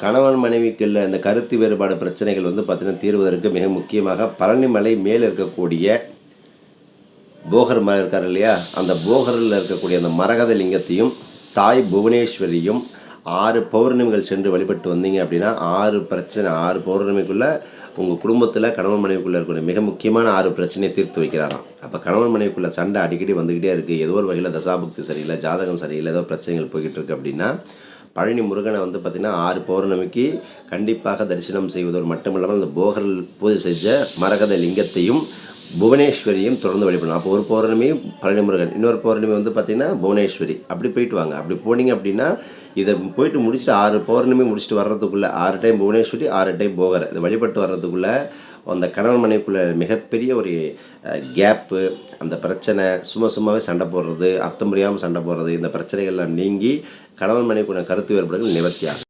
கணவன் மனைவிக்குள்ள அந்த கருத்து வேறுபாடு பிரச்சனைகள் வந்து பார்த்தீங்கன்னா தீர்வதற்கு மிக முக்கியமாக பழனி மலை மேலே இருக்கக்கூடிய போகர் மலை இருக்கார் இல்லையா? அந்த போகரில் இருக்கக்கூடிய அந்த மரகத லிங்கத்தையும் தாய் புவனேஸ்வரியும் ஆறு பௌர்ணமிகள் சென்று வழிபட்டு வந்தீங்க அப்படின்னா ஆறு பிரச்சனை ஆறு பௌர்ணமிக்குள்ளே உங்கள் குடும்பத்தில் கணவன் மனைவிக்குள்ளே இருக்கக்கூடிய மிக முக்கியமான ஆறு பிரச்சனையை தீர்த்து வைக்கிறாராம். அப்போ கணவன் மனைவிக்குள்ளே சண்டை அடிக்கடி வந்துக்கிட்டே இருக்குது ஏதோ ஒரு வகையில் தசாபுக்தி சரியில்லை ஜாதகம் சரியில்லை ஏதோ பிரச்சனைகள் போய்கிட்டு இருக்கு அப்படின்னா பழனி முருகனை வந்து பார்த்திங்கன்னா ஆறு பௌர்ணமிக்கு கண்டிப்பாக தரிசனம் செய்வதோடு மட்டுமில்லாமல் அந்த போகரல் பூஜை செஞ்ச மரகத லிங்கத்தையும் புவனேஸ்வரியும் தொடர்ந்து வழிபடணும் அப்போ ஒரு பௌர்ணமி பழனி முருகன். இன்னொரு பௌர்ணமி வந்து பார்த்திங்கன்னா புவனேஸ்வரி. அப்படி போயிட்டு வாங்க. அப்படி போனீங்க அப்படின்னா இதை போயிட்டு முடிச்சுட்டு ஆறு பௌர்ணமி முடிச்சுட்டு வர்றதுக்குள்ளே ஆறு டைம் புவனேஸ்வரி ஆறு டைம் போகர். இதை வழிபட்டு வர்றதுக்குள்ளே அந்த கணவன் மனைவிக்குள்ள மிகப்பெரிய ஒரு கேப்பு அந்த பிரச்சனை சும்மா சும்மாவே சண்டை போடுறது அர்த்தம் புரியாமல் சண்டை போடுறது இந்த பிரச்சனைகள்லாம் நீங்கி கணவன் மனைவிக்குள்ள கருத்து வேறுபாடுகள் நிவர்த்தியாகும்